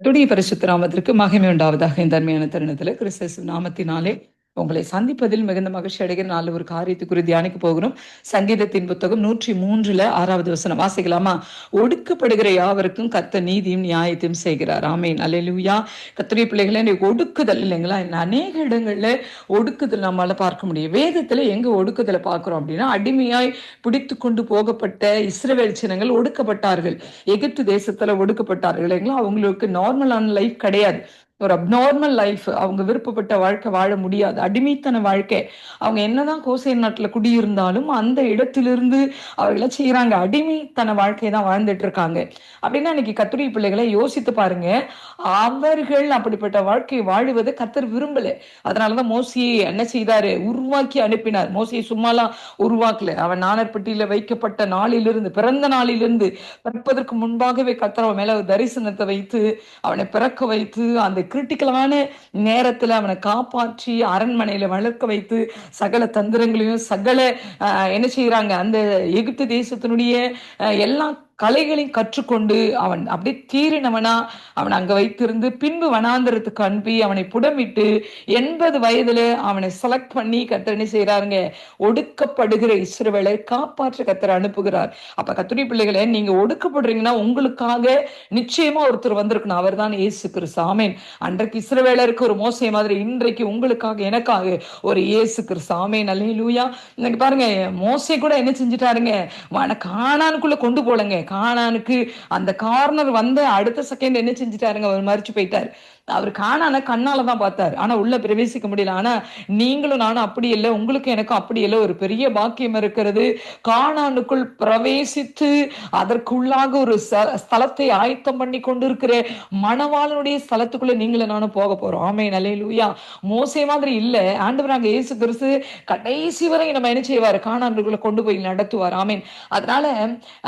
துடைய பரிசுத்த நாமத்திற்கு மகிமை உண்டாவதாக இந்த அருமையான தருணத்தில் கிறிஸ்து நாமத்தினாலே உங்களை சந்திப்பதில் மிகுந்த மகிழ்ச்சி அடைகிற நாலு ஒரு காரியத்தை குறி தியானிக்க போகிறோம். சங்கீதத்தின் புத்தகம் நூற்றி மூன்றுல ஆறாவது வசனம். வாசிக்கலாமா? ஒடுக்கப்படுகிற யாவருக்கும் கத்த நீதியும் நியாயத்தையும் செய்கிறார். ஆமேன். அல்லேலூயா. கத்திரி பிள்ளைகளை ஒடுக்குதல் இல்லைங்களா? அநேக இடங்கள்ல ஒடுக்குதல் நம்மளால பார்க்க முடியும். வேதத்துல எங்க ஒடுக்குதலை பார்க்கிறோம் அப்படின்னா அடிமையாய் பிடித்து கொண்டு போகப்பட்ட இஸ்ரவேல் சின்னங்கள் ஒடுக்கப்பட்டார்கள். எகிப்து தேசத்துல ஒடுக்கப்பட்டார்கள் இல்லைங்களா? அவங்களுக்கு நார்மலான லைஃப் கிடையாது. ஒரு அப்நார்மல் லைஃப் அவங்க விருப்பப்பட்ட வாழ்க்கை வாழ முடியாது. அடிமைத்தன வாழ்க்கை. அவங்க என்னதான் கோசை நாட்டுல குடியிருந்தாலும் அந்த இடத்திலிருந்து அவர்கள செய்யறாங்க அடிமைத்தன வாழ்க்கையை தான் வாழ்ந்துட்டு இருக்காங்க. அப்படின்னா இன்னைக்கு கத்துரி பிள்ளைகளை யோசித்து பாருங்க. அவர்கள் அப்படிப்பட்ட வாழ்க்கையை வாழுவதை கத்தர் விரும்பல. அதனாலதான் மோசியை என்ன செய்தாரு? உருவாக்கி அனுப்பினார். மோசியை சும்மாலாம் உருவாக்கல. அவன் நாணற்பட்டியில வைக்கப்பட்ட நாளிலிருந்து பிறந்த நாளிலிருந்து பிறப்பதற்கு முன்பாகவே கத்தர் அவன் மேல ஒரு தரிசனத்தை வைத்து அவனை பிறக்க வைத்து அந்த கிரிட்டிக்கலான நேரத்துல அவனை காப்பாற்றி அரண்மனையில வளர்க்க வைத்து சகல தந்திரங்களையும் சகல என்ன செய்யறாங்க அந்த எகிப்து தேசத்தினுடைய எல்லா கலைகளையும் கற்றுக்கொண்டு அவன் அப்படியே தீரினவனா அவன் அங்க வைத்திருந்து பின்பு வனாந்திரத்துக்கு அனுப்பி அவனை புடமிட்டு எண்பது வயதுல அவனை செலக்ட் பண்ணி கத்தர் என்ன செய்யறாருங்க ஒடுக்கப்படுகிற இஸ்ரவேலை காப்பாற்ற கத்தர் அனுப்புகிறார். அப்ப கத்துரி பிள்ளைகளை நீங்க ஒடுக்கப்படுறீங்கன்னா உங்களுக்காக நிச்சயமா ஒருத்தர் வந்திருக்கணும். அவர் தான் ஏசு கிறிஸ்து. ஆமேன். அன்றைக்கு இஸ்ரவேலருக்கு ஒரு மோசை மாதிரி இன்றைக்கு உங்களுக்காக எனக்காக ஒரு ஏசு கிறிஸ்து. ஆமேன். அல்லே லூயா இன்னைக்கு பாருங்க மோசை கூட என்ன செஞ்சுட்டாருங்க? காணானுக்குள்ள கொண்டு போலங்க. காணானுக்கு அந்த கார்னர் வந்த அடுத்த செகண்ட் என்ன செஞ்சுட்டாருங்க? அவர் மறிச்சு போயிட்டாரு. அவர் காணான கண்ணால தான் பார்த்தார். ஆனா உள்ள பிரவேசிக்க முடியல. ஆனா நீங்களும் நானும் அப்படி இல்லை. உங்களுக்கு எனக்கும் அப்படி இல்லை. ஒரு பெரிய பாக்கியம் இருக்கிறது. காணானுக்குள் பிரவேசித்து அதற்குள்ளாக ஒரு ஸ்தலத்தை ஆயத்தம் பண்ணி கொண்டு இருக்கிற மணவாளனுடைய ஸ்தலத்துக்குள்ள நீங்களும் நானும் போக போறோம். ஆமை நலே லூயா மோசை மாதிரி இல்லை. ஆண்டவராங்க இயேசு கிறிஸ்து கடைசி வரை நம்ம என்ன செய்வார்? காணானுக்குள்ள கொண்டு போய் நடத்துவார். ஆமீன். அதனால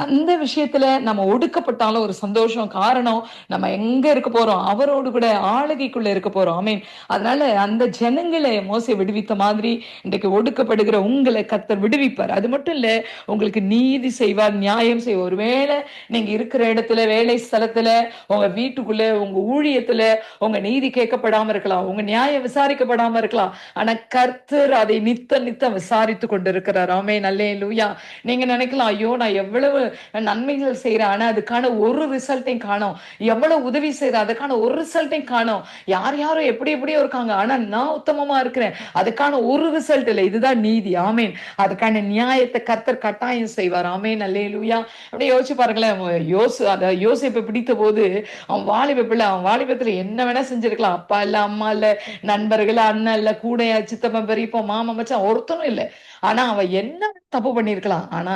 அந்த விஷயத்துல நம்ம ஒடுக்கப்பட்டாலும் ஒரு சந்தோஷம் காரணம் நம்ம எங்க இருக்க போறோம்? அவரோடு கூட ஆளுகைக்குள்ள இருக்க போறோம். ஆமீன் அதனால அந்த ஜனங்களை மோசை விடுவித்த மாதிரி இன்றைக்கு ஒடுக்கப்படுகிற உங்களை கத்தர் விடுவிப்பார். அது மட்டும் இல்ல உங்களுக்கு நீதி செய்வார் நியாயம் செய்வார் ஒருவேளை நீங்க இருக்கிற இடத்துல வேலை ஸ்தலத்துல உங்க வீட்டுக்குள்ள உங்க ஊழியத்துல உங்க நீதி கேட்கப்படாம இருக்கலாம் உங்க நியாயம் விசாரிக்கப்படாம இருக்கலாம். ஆனா கர்த்தர் அதை நித்த நித்தம் விசாரித்து கொண்டிருக்கிறார். ஆமே நல்லே லூயா நீங்க நினைக்கலாம் ஐயோ நான் எவ்வளவு நன்மைகள் செய்யறேன் ஆனா அதுக்கான ஒரு ரிசல்ட்டையும் காணும். எவ்வளவு உதவி செய்யறேன் அதுக்கான ஒரு ரிசல்ட்டையும் காணும். யார் யாரும் எப்படி எப்படியோ இருக்காங்க. ஆனா நான் உத்தமமா இருக்கிறேன். அதுக்கான ஒரு ரிசல்ட் இல்லை. இதுதான் நீதி. ஆமேன். அதுக்கான நியாயத்தை கர்த்தர் கட்டாயம் செய்வார். ஆமேன். அல்லே லூயா அப்படியே யோசிச்சு பாருங்களேன். யோசு அத யோசிப்பை பிடித்த போது அவன் வாலிப பிள்ளை அவன் வாலிபத்துல என்ன வேணா செஞ்சிருக்கலாம். அப்பா இல்ல அம்மா இல்ல நண்பர்கள் அண்ணன் இல்ல கூடையா சித்தப்பன் பெரியப்பா மாமா மச்சான் ஒருத்தனும் இல்லை. ஆனா அவன் என்ன தப்பு பண்ணிருக்கலாம் ஆனா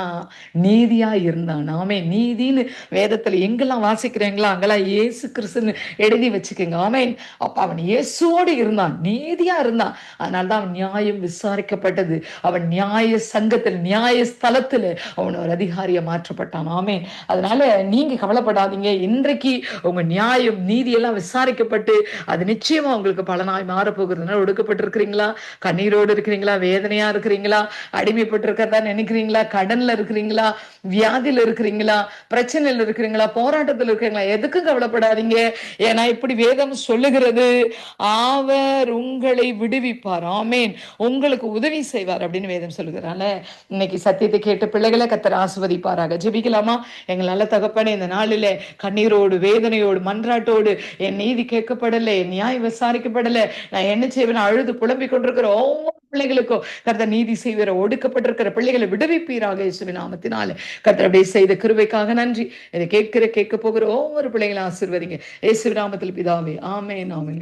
நீதியா இருந்தான் நாமே நீதின்னு வேதத்துல எங்கெல்லாம் வாசிக்கிறீங்களா அங்கெல்லாம் ஏசு கிறிஸ்துன்னு எழுதி வச்சுக்கோங்க. ஆமேன். அப்ப அவன் இயேசுவோடு இருந்தான் நீதியா இருந்தான். அதனால்தான் அவன் நியாயம் விசாரிக்கப்பட்டது. அவன் நியாய சங்கத்தில் நியாய ஸ்தலத்துல அவன் ஒரு அதிகாரிய மாற்றப்பட்டான். ஆமேன். அதனால நீங்க கவலைப்படாதீங்க. இன்றைக்கு உங்க நியாயம் நீதி எல்லாம் விசாரிக்கப்பட்டு அது நிச்சயமா உங்களுக்கு பலனாய் மாறப்போகிறதுனால ஒடுக்கப்பட்டிருக்கிறீங்களா? கண்ணீரோடு இருக்கிறீங்களா? வேதனையா இருக்கிறீங்களா? அடிமைப்பட்டிருக்கிறதா நினைக்கிறீங்களா? கடன்ல இருக்கிறீங்களா? வியாதியில இருக்கிறீங்களா? பிரச்சனையில இருக்கிறீங்களா? போராட்டத்தில் இருக்கிறீங்களா? எதுக்கும் கவலைப்படாதீங்க. ஏன்னா இப்படி வேதம் சொல்லுகிறது அவர் உங்களை விடுவிப்பார். ஆமேன். உங்களுக்கு உதவி செய்வார் அப்படின்னு வேதம் சொல்லுகிறால இன்னைக்கு சத்தியத்தை கேட்ட பிள்ளைகளை கத்தர் ஆசுவதிப்பாராக ஜெபிக்கலாமா? எங்கள் நல்ல தகப்பனே இந்த நாளில கண்ணீரோடு வேதனையோடு மன்றாட்டோடு என் நீதி கேட்கப்படலை என் நியாயம் விசாரிக்கப்படலை. நான் என்ன செய்வேன்? அழுது புலம்பிக் கொண்டிருக்கிற ஒவ்வொரு பிள்ளைகளுக்கோ கர்த்த நீதி செய்வர ஒடுக்கப்பட்டிருக்கிற பிள்ளைகளை விடுவிப்பீராக இயேசுவி நாமத்தினால. கர்த்தர் அப்படியே செய்த கிருவைக்காக நன்றி. இதை கேட்கிற கேட்க போகிற ஒவ்வொரு பிள்ளைகளும் ஆசிர்வதிங்க. இயேசு நாமத்தில் பிதாவே ஆமே நாமே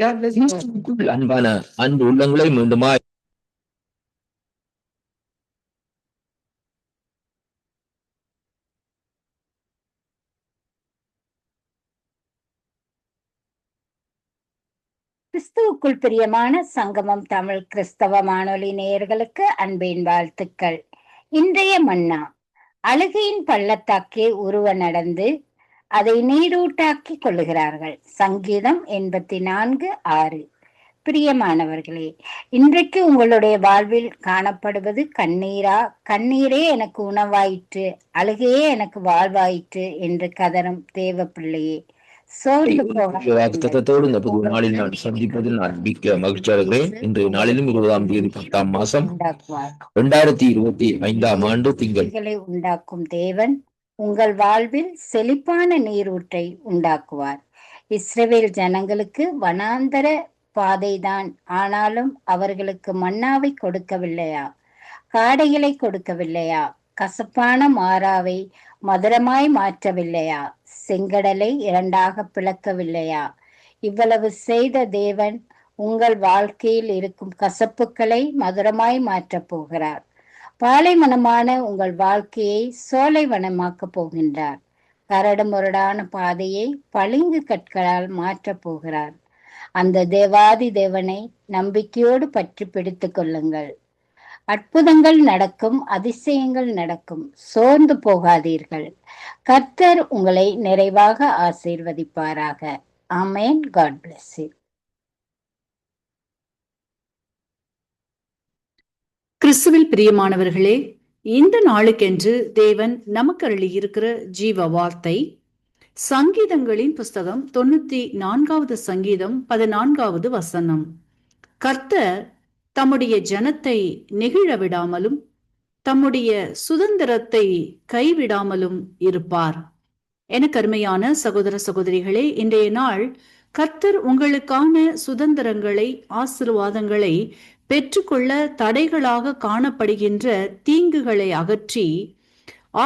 அன்பான அன்பு உள்ளங்களை மீண்டுமா கிறிஸ்துவுக்குள் பிரியமான சங்கமம் தமிழ் கிறிஸ்தவ வானொலி நேயர்களுக்கு அன்பின் வாழ்த்துக்கள். இன்றைய மன்னா அழுகையின் பள்ளத்தாக்கே உருவ நடந்து அதை நீரூட்டாக்கி கொள்ளுகிறார்கள். சங்கீதம் எண்பத்தி நான்கு ஆறு. பிரியமானவர்களே இன்றைக்கு உங்களுடைய வாழ்வில் காணப்படுவது கண்ணீரா? கண்ணீரே எனக்கு உணவாயிற்று அழுகையே எனக்கு வாழ்வாயிற்று என்று கதரும் தேவ பிள்ளையே சோர்ந்து போகாதீர்கள். வாக்குத்தத்தோடு இந்த புது நாளில் நான் சந்திப்பதில் நான் மிக்க மகிழ்ச்சி அடைகிறேன். இன்றைய நாளிலும் இருபதாம் தேதி பத்தாம் மாசம் உண்டாக்குவார். இரண்டாயிரத்தி இருபத்தி ஐந்தாம் ஆண்டு திங்கள். நீர்களை உண்டாக்கும் தேவன் உங்கள் வாழ்வில் செழிப்பான நீரூற்றை உண்டாக்குவார். இஸ்ரவேல் ஜனங்களுக்கு வனாந்தர பாதைதான். ஆனாலும் அவர்களுக்கு மன்னாவை கொடுக்கவில்லையா? காடைகளை கொடுக்கவில்லையா? கசப்பான மாறாவை மதுரமாய் மாற்றவில்லையா? செங்கடலை இரண்டாக பிளக்கவில்லையா? இவ்வளவு செய்த தேவன் உங்கள் வாழ்க்கையில் இருக்கும் கசப்புக்களை மதுரமாய் மாற்றப் போகிறார். பாலைவனமான உங்கள் வாழ்க்கையை சோலைவனமாக்கப் போகின்றார். கரடு முரடான பாதையை பளிங்கு கற்களால் மாற்றப் போகிறார். அந்த தேவாதி தேவனை நம்பிக்கையோடு பற்றி பிடித்து கொள்ளுங்கள். அற்புதங்கள் நடக்கும் அதிசயங்கள் நடக்கும். சோர்ந்து போகாதீர்கள். கர்த்தர் உங்களை நிறைவாக ஆசீர்வதிப்பாராக. ஆமேன். காட் பிளஸ் கிறிஸ்துவில் பிரியமானவர்களே இந்த நாளுக்கென்று தேவன் நமக்கு அருளியிருக்கிற ஜீவ வார்த்தை சங்கீதங்களின் புஸ்தகம் தொண்ணூத்தி நான்காவது சங்கீதம் பதினான்காவது வசனம். கர்த்தர் தம்முடைய ஜனத்தை நெகிழ விடாமலும் தம்முடைய சுதந்திரத்தை கைவிடாமலும் இருப்பார். எனக்கு அருமையான சகோதர சகோதரிகளே இன்றைய நாள் கர்த்தர் உங்களுக்கான சுதந்திரங்களை ஆசிர்வாதங்களை பெற்றுக்கொள்ள தடைகளாக காணப்படுகின்ற தீங்குகளை அகற்றி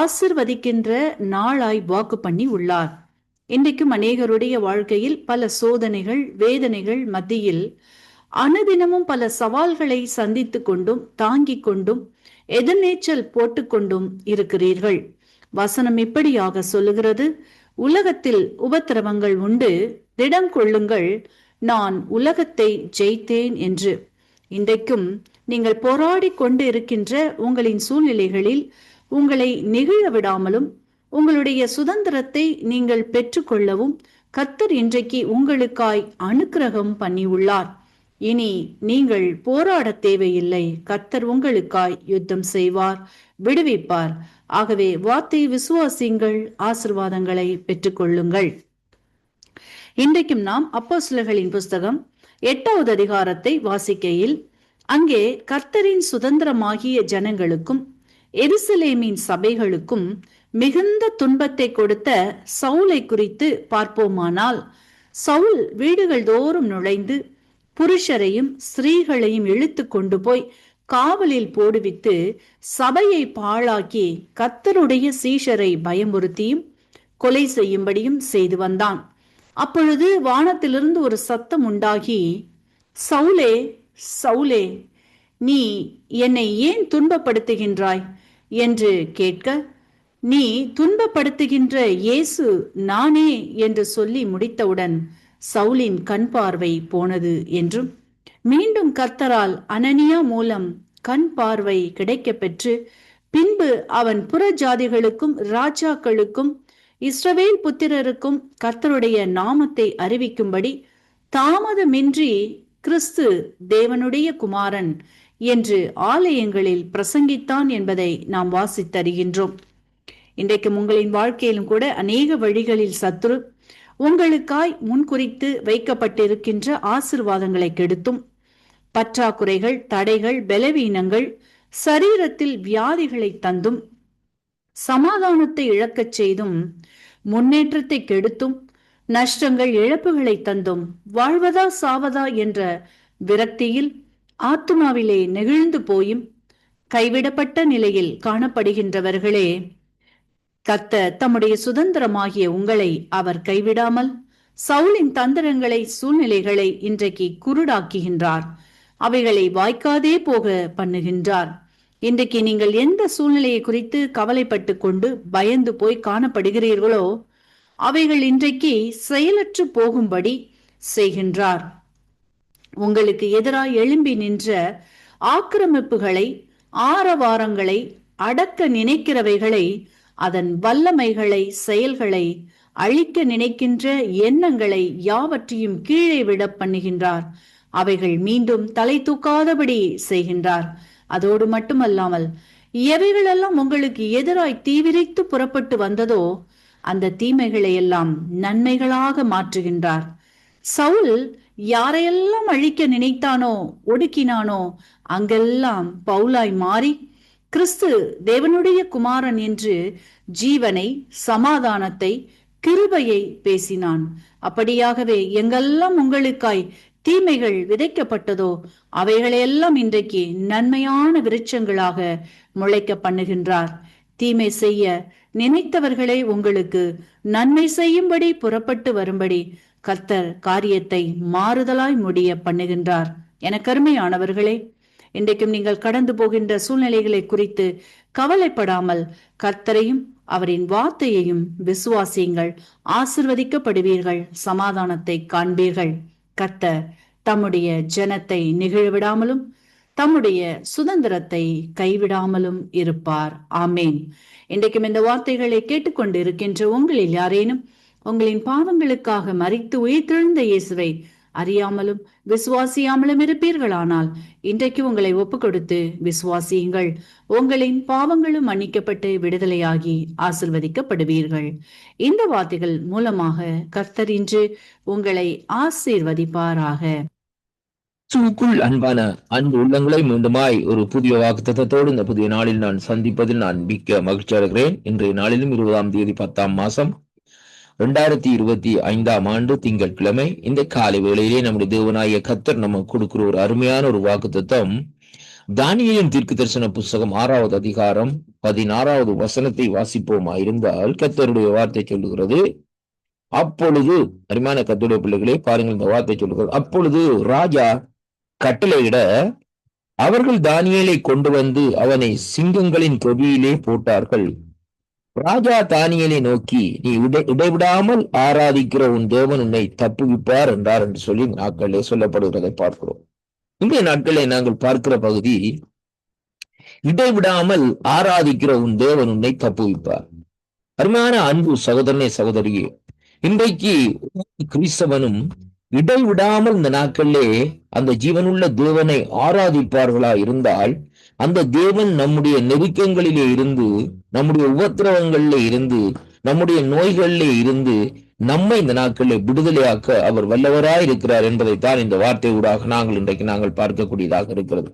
ஆசிர்வதிக்கின்ற நாளாய் வாக்கு பண்ணி உள்ளார். இன்றைக்கும் அநேகருடைய வாழ்க்கையில் பல சோதனைகள் வேதனைகள் மத்தியில் அனுதினமும் பல சவால்களை சந்தித்து கொண்டும் தாங்கிக் கொண்டும் எதிர்நீச்சல் போட்டுக்கொண்டும் இருக்கிறீர்கள். வசனம் இப்படியாக சொல்லுகிறது. உலகத்தில் உபத்திரவங்கள் உண்டு. திடம் கொள்ளுங்கள். நான் உலகத்தை ஜெயித்தேன் என்று. இன்றைக்கும் நீங்கள் போராடி கொண்டு இருக்கின்ற உங்களின் சூழ்நிலைகளில் உங்களை நெகிழ விடாமலும் உங்களுடைய சுதந்திரத்தை நீங்கள் பெற்றுக்கொள்ளவும் கத்தர் இன்றைக்கு உங்களுக்காய் அனுக்கிரகம் பண்ணியுள்ளார். இனி நீங்கள் போராட தேவையில்லை. கர்த்தர் உங்களுக்காய் யுத்தம் செய்வார் விடுவிப்பார். ஆகவே வார்த்தை விசுவாசிங்கள் ஆசிர்வாதங்களை பெற்றுக்கொள்ளுங்கள். இன்றைக்கும் நாம் அப்போஸ்தலர்களின் புஸ்தகம் எட்டாவது அதிகாரத்தை வாசிக்கையில் அங்கே கர்த்தரின் சுதந்திரமாகிய ஜனங்களுக்கும் எருசலேமின் சபைகளுக்கும் மிகுந்த துன்பத்தை கொடுத்த சவுலை குறித்து பார்ப்போமானால் சவுல் வீடுகள் தோறும் நுழைந்து புருஷரையும் ஸ்திரீகளையும் இழுத்து கொண்டு போய் காவலில் போடுவித்து சபையை பாழாக்கி கத்தருடைய சீஷரை பயமுறுத்தியும் கொலை செய்யும்படியும் செய்து வந்தான். அப்பொழுது வானத்திலிருந்து ஒரு சத்தம் உண்டாகி சவுலே சவுலே நீ என்னை ஏன் துன்பப்படுத்துகின்றாய்? என்று கேட்க நீ துன்பப்படுத்துகின்ற இயேசு நானே என்று சொல்லி முடித்தவுடன் சவுலின் கண் பார்வை போனது என்றும் மீண்டும் கர்த்தரால் அனனியா மூலம் கண் பார்வை கிடைக்கப் பெற்று பின்பு அவன் புற ஜாதிகளுக்கும் ராஜாக்களுக்கும் இஸ்ரவேல் புத்திரருக்கும் கர்த்தருடைய நாமத்தை அறிவிக்கும்படி தாமதமின்றி கிறிஸ்து தேவனுடைய குமாரன் என்று ஆலயங்களில் பிரசங்கித்தான் என்பதை நாம் வாசித்தருகின்றோம் இன்றைக்கு உங்களின் வாழ்க்கையிலும் கூட அநேக வழிகளில் சத்ரு உங்களுக்காய் முன்குறித்து வைக்கப்பட்டிருக்கின்ற ஆசிர்வாதங்களை கெடுத்தும். பற்றாக்குறைகள் தடைகள் பலவீனங்கள் சரீரத்தில் வியாதிகளை தந்தும். சமாதானத்தை இழக்கச் செய்தும் முன்னேற்றத்தை கெடுத்தும். நஷ்டங்கள் இழப்புகளை தந்தும். வாழ்வதா சாவதா என்ற விரக்தியில் ஆத்துமாவிலே நெகிழ்ந்து போயும். கைவிடப்பட்ட நிலையில் காணப்படுகின்றவர்களே கத்த தம்முடைய சுதந்திரமாகிய உங்களை அவர் கைவிடாமல் சவுலின் தந்திரங்களை சூழ்நிலைகளை இன்றைக்கு குருடாக்குகின்றார். அவைகளை வாய்க்காதே போக பண்ணுகின்றார். இன்றைக்கு நீங்கள் எந்த சூழ்நிலையை குறித்து கவலைப்பட்டு கொண்டு பயந்து போய் காணப்படுகிறீர்களோ அவைகள் இன்றைக்கு செயலற்று போகும்படி செய்கின்றார். உங்களுக்கு எதிராக எழும்பி நின்ற ஆக்கிரமிப்புகளை ஆரவாரங்களை அடக்க நினைக்கிறவைகளை அதன் வல்லமைகளை செயல்களை அழிக்க நினைக்கின்ற எண்ணங்களை யாவற்றையும் கீழே விட பண்ணுகின்றார். அவைகள் மீண்டும் தலை தூக்காதபடி செய்கின்றார். அதோடு மட்டுமல்லாமல் எவைகளெல்லாம் உங்களுக்கு எதிராய் தீவிரித்து புறப்பட்டு வந்ததோ அந்த தீமைகளை எல்லாம் நன்மைகளாக மாற்றுகின்றார். சவுல் யாரையெல்லாம் அழிக்க நினைத்தானோ ஒடுக்கினானோ அங்கெல்லாம் பவுலாய் மாறி கிறிஸ்து தேவனுடைய குமாரன் என்று ஜீவனை சமாதானத்தை கிருபையை பேசினான். அப்படியாகவே எங்கெல்லாம் உங்களுக்காய் தீமைகள் விதைக்கப்பட்டதோ அவைகளையெல்லாம் இன்றைக்கு நன்மையான விருட்சங்களாக முளைக்க பண்ணுகின்றார். தீமை செய்ய நினைத்தவர்களை உங்களுக்கு நன்மை செய்யும்படி புறப்பட்டு வரும்படி கர்த்தர் காரியத்தை மாறுதலாய் முடிய பண்ணுகின்றார். என கருமையானவர்களே இன்றைக்கும் நீங்கள் கடந்து போகின்ற சூழ்நிலைகளை குறித்து கவலைப்படாமல் கர்த்தரையும் அவரின் வார்த்தையையும் விசுவாசியுங்கள். ஆசிர்வதிக்கப்படுவீர்கள் சமாதானத்தை காண்பீர்கள். கர்த்தர் தம்முடைய ஜனத்தை நிகழ்விடாமலும் தம்முடைய சுதந்திரத்தை கைவிடாமலும் இருப்பார். ஆமேன். இன்றைக்கும் இந்த வார்த்தைகளை கேட்டுக்கொண்டு இருக்கின்ற உங்களில் யாரேனும் உங்களின் பாவங்களுக்காக மறித்து உயிர்த்தெழுந்த இயேசுவை அறியாமலும் விசுவாசியாமலும் இருப்பீர்களானால் இன்றைக்கு உங்களை ஒப்பு கொடுத்து விசுவாசியுங்கள். உங்களின் பாவங்களும் மன்னிக்கப்பட்டு விடுதலையாகி ஆசிர்வதிக்கப்படுவீர்கள். இந்த வார்த்தைகள் மூலமாக கர்த்தர் இன்று உங்களை ஆசீர்வதிப்பாராக. கிறிஸ்துவுக்குள் அன்பான அன்பு உள்ளங்களை மீண்டுமாய் ஒரு புதிய வாக்குத்தத்தோடு இந்த புதிய நாளில் நான் சந்திப்பதில் நான் மிக்க மகிழ்ச்சி அடைகிறேன் இன்றைய நாளிலும் இருபதாம் தேதி பத்தாம் மாசம் இரண்டாயிரத்தி இருபத்தி ஐந்தாம் ஆண்டு திங்கட்கிழமை இந்த காலை வேளையிலே நம்முடைய தேவனாய கத்தர் நம்ம கொடுக்கிற ஒரு அருமையான ஒரு வாக்குத்தத்தம். தானியலின் தீர்க்கு தரிசன புஸ்தகம் ஆறாவது அதிகாரம் பதினாறாவது வசனத்தை வாசிப்போமா இருந்தால் கத்தருடைய வார்த்தை சொல்லுகிறது. அப்பொழுது அருமையான கத்துடைய பிள்ளைகளே பாருங்கள் இந்த வார்த்தை சொல்லுகிறது. அப்பொழுது ராஜா கட்டளையிட அவர்கள் தானியலை கொண்டு வந்து அவனை சிங்கங்களின் தொகையிலே போட்டார்கள். ராஜா தானியலை நோக்கி நீ இடை இடைவிடாமல் ஆராதிக்கிற உன் தேவன் உன்னை தப்புவிப்பார் என்றார் என்று சொல்லி நாட்களிலே சொல்லப்படுகிறதை பார்க்கிறோம். இன்றைய நாட்களிலே நாங்கள் பார்க்கிற பகுதி இடைவிடாமல் ஆராதிக்கிற உன் தேவன் உன்னை தப்புவிப்பார் அருமையான அன்பு சகோதரனே சகோதரியே இன்றைக்கு கிறிஸ்தவனும் இடைவிடாமல் இந்த நாட்களிலே அந்த ஜீவனுள்ள தேவனை ஆராதிப்பார்களா இருந்தால் அந்த தேவன் நம்முடைய நெருக்கங்களிலே இருந்து நம்முடைய உபத்திரவங்களிலே இருந்து நம்முடைய நோய்களிலே இருந்து நம்மை இந்த நாட்களில் விடுதலையாக்க அவர் வல்லவராய் இருக்கிறார் என்பதைத்தான் இந்த வார்த்தை ஊடாக நாங்கள் இன்றைக்கு நாங்கள் பார்க்கக்கூடியதாக இருக்கிறது.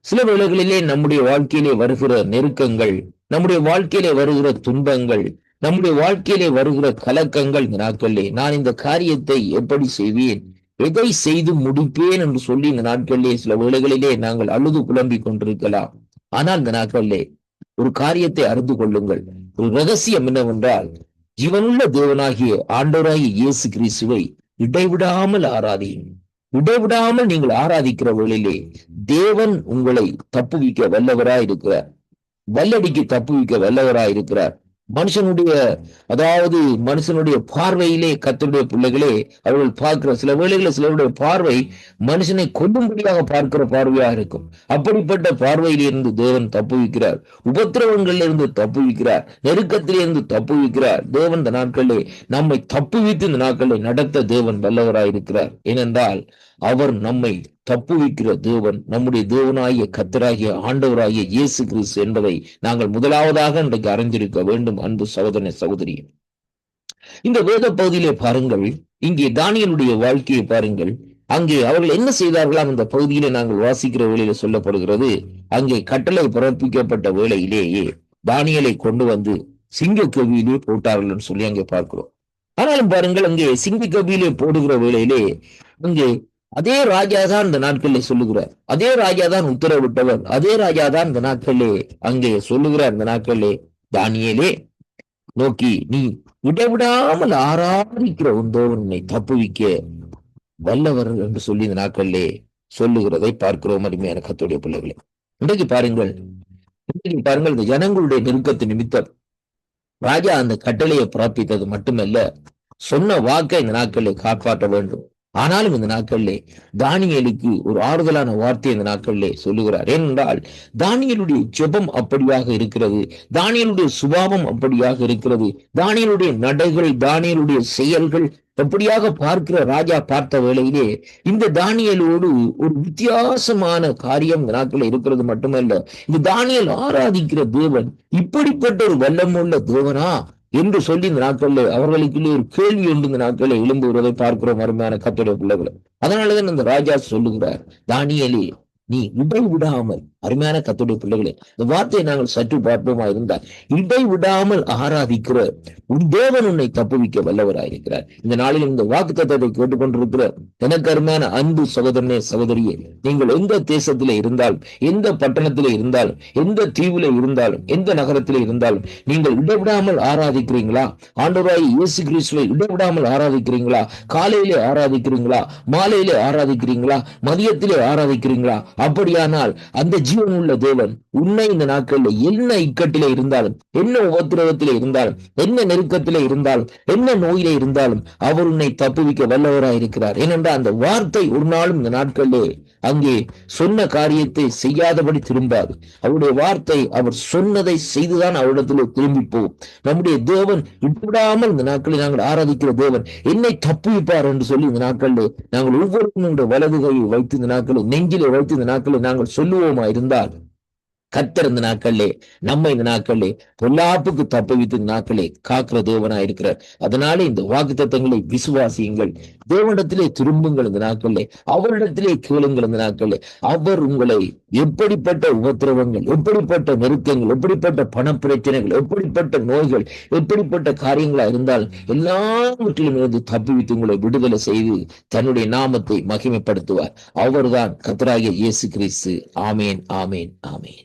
சில வேளைகளிலே நம்முடைய வாழ்க்கையிலே வருகிற நெருக்கங்கள் நம்முடைய வாழ்க்கையிலே வருகிற துன்பங்கள் நம்முடைய வாழ்க்கையிலே வருகிற கலக்கங்கள் இந்த நாட்களிலே. நான் இந்த காரியத்தை எப்படி செய்வேன்? எதை செய்து முடிப்பேன் என்று சொல்லி இந்த நாட்களிலே சில வேளைகளிலே நாங்கள் அழுது புலம்பிக் கொண்டிருக்கலாம். ஆனால் இந்த நாட்களிலே ஒரு காரியத்தை அறிந்து கொள்ளுங்கள். ஒரு ரகசியம் என்னவென்றால் ஜீவனுள்ள தேவனாகிய ஆண்டவராகிய இயேசு கிறிஸ்துவை இடைவிடாமல் ஆராதியும் இடைவிடாமல் நீங்கள் ஆராதிக்கிற வேளையிலே தேவன் உங்களை தப்புவிக்க வல்லவராய் இருக்கிறார் வல்லடிக்கு தப்புவிக்க வல்லவராய் இருக்கிறார் மனுஷனுடைய அதாவது மனுஷனுடைய பார்வையிலே கத்தருடைய பிள்ளைகளே அவர்கள் பார்க்கிற சில வேளைகளில் சிலருடைய பார்வை மனுஷனை கொல்லும்படியாக பார்க்கிற பார்வையாக இருக்கும். அப்படிப்பட்ட பார்வையிலிருந்து தேவன் தப்புவிக்கிறார். உபத்திரவங்களில் இருந்து தப்புவிக்கிறார். நெருக்கத்திலிருந்து தப்புவிக்கிறார். தேவன் இந்த நாட்களிலே நம்மை தப்புவித்து இந்த நாட்களை நடத்த தேவன் வல்லவராய் இருக்கிறார் ஏனென்றால் அவர் நம்மை தப்புவிக்கிற தேவன் நம்முடைய தேவனாகிய கத்தராகிய ஆண்டவராகிய இயேசு கிறிஸ்து என்பதை நாங்கள் முதலாவதாக இன்றைக்கு அறிந்திருக்க வேண்டும் அன்பு சகோதரனை சகோதரி இந்த வேத பகுதியிலே பாருங்கள் இங்கே தானியனுடைய வாழ்க்கையை பாருங்கள். அங்கே அவர்கள் என்ன செய்தார்களாம்? இந்த பகுதியிலே நாங்கள் வாசிக்கிற வேளையில சொல்லப்படுகிறது அங்கே கட்டளை பிறப்பிக்கப்பட்ட வேளையிலேயே தானியலை கொண்டு வந்து சிங்க கவியிலே போட்டார்கள் சொல்லி அங்கே பார்க்கிறோம். ஆனாலும் பாருங்கள் அங்கே சிங்க கவியிலே போடுகிற வேளையிலே அங்கே அதே ராஜா தான் இந்த நாட்களில் சொல்லுகிறார். அதே ராஜா தான் உத்தரவிட்டவர். அதே ராஜா தான் இந்த நாட்களிலே அங்கே சொல்லுகிறார். இந்த நாட்களிலே தானியலே நோக்கி நீ இடைவிடாமல் ஆராதிக்கிற உன் தேவனை தப்புவிக்க வல்லவர் என்று சொல்லி இந்த நாட்களிலே சொல்லுகிறதை பார்க்கிறோம். அருமையான கத்துடைய பிள்ளைகளே. இன்றைக்கு பாருங்கள். இன்றைக்கு பாருங்கள் இந்த ஜனங்களுடைய நெருக்கத்து நிமித்தம் ராஜா அந்த கட்டளையை பிறப்பித்தது மட்டுமல்ல சொன்ன வாக்கை இந்த நாட்களில் காப்பாற்ற வேண்டும். ஆனாலும் இந்த நாட்களிலே தானியலுக்கு ஒரு ஆறுதலான வார்த்தை இந்த நாட்களிலே சொல்லுகிறார். ஏனென்றால் தானியலுடைய ஜெபம் அப்படியாக இருக்கிறது தானியலுடைய சுபாவம் அப்படியாக இருக்கிறது தானியலுடைய நடைகள் தானியலுடைய செயல்கள் எப்படியாக பார்க்கிற ராஜா பார்த்த வேளையிலே இந்த தானியலோடு ஒரு வித்தியாசமான காரியம் இந்த நாட்களில் இருக்கிறது மட்டுமல்ல இந்த தானியல் ஆராதிக்கிற தேவன் இப்படிப்பட்ட ஒரு வல்லமுள்ள தேவனா? என்று சொல்லி இந்த நாட்களில் அவர்களுக்குள்ளே ஒரு கேள்வி ஒன்று இந்த நாட்களில் வருவதை பார்க்கிறோம் அருமையான கத்தோடைய பிள்ளைகளை. அதனாலதான் இந்த ராஜா சொல்லுகிறார் தானியலே நீ இடை விடாமல் அருமையான கத்துடைய பிள்ளைகளே இந்த வார்த்தையை நாங்கள் சற்று பார்ப்போமா இருந்தால் இடை விடாமல் ஆராதிக்கிற உன் தேவன் உன்னை தப்புவிக்க வல்லவராயிருக்கிறார் இந்த நாளில் இந்த வாக்கு தத்துவத்தை கேட்டுக்கொண்டிருக்கிற எனக்கு அருமையான அன்பு சகோதரனே சகோதரியே நீங்கள் எந்த தேசத்திலே இருந்தாலும் எந்த பட்டணத்திலே இருந்தாலும் எந்த தீவுல இருந்தாலும் எந்த நகரத்திலே இருந்தாலும் நீங்கள் இடைவிடாமல் ஆராதிக்கிறீங்களா? ஆண்டவராய் இயேசு கிறிஸ்துவை இடைவிடாமல் ஆராதிக்கிறீங்களா? காலையிலே ஆராதிக்கிறீங்களா? மாலையிலே ஆராதிக்கிறீங்களா? மதியத்திலே ஆராதிக்கிறீங்களா? அப்படியானால் அந்த ஜீவன் உள்ள தேவன் உன்னை இந்த நாட்களில் என்ன இக்கட்டிலே இருந்தாலும் என்ன உபத்திரவத்திலே இருந்தாலும் என்ன நெருக்கத்திலே இருந்தாலும் என்ன நோயிலே இருந்தாலும் அவர் உன்னை தப்புவிக்க வல்லவராய் இருக்கிறார் ஏனென்றால் அந்த வார்த்தை ஒரு நாளும் இந்த நாட்களிலே அங்கே சொன்ன காரியத்தை செய்யாதபடி திரும்பாது. அவருடைய வார்த்தை அவர் சொன்னதை செய்துதான் அவரிடத்தில் திரும்பி போகும் நம்முடைய தேவன் விடாமல் இந்த நாட்களில் நாங்கள் ஆராதிக்கிற தேவன் என்னை தப்புவிப்பார் என்று சொல்லி இந்த நாட்களில் நாங்கள் ஒவ்வொருவரும் இந்த வலது கையை வைத்து இந்த நாட்களில் நெஞ்சிலே வைத்து இந்த நாட்களில் நாங்கள் சொல்லுவோமா இருந்தால் கத்தர் இந்த நாட்களிலே நம்ம இந்த நாட்களே பொல்லாப்புக்கு தப்புவித்து நாட்களே காக்கிற தேவனா இருக்கிறார். அதனால இந்த வாக்கு தத்தங்களை விசுவாசியுங்கள். தேவனிடத்திலே திரும்புங்கள் இந்த நாட்களே அவரிடத்திலே கேளுங்கள் இந்த நாட்களே அவர் உங்களை எப்படிப்பட்ட உபத்திரவங்கள் எப்படிப்பட்ட நெருக்கங்கள் எப்படிப்பட்ட பண பிரச்சனைகள் எப்படிப்பட்ட நோய்கள் எப்படிப்பட்ட காரியங்களா இருந்தால் எல்லாவற்றிலும் இருந்து தப்புவித்து உங்களை விடுதலை செய்து தன்னுடைய நாமத்தை மகிமைப்படுத்துவார். அவர்தான் கத்தராகிய இயேசு கிறிஸ்து. ஆமேன் ஆமேன் ஆமேன்.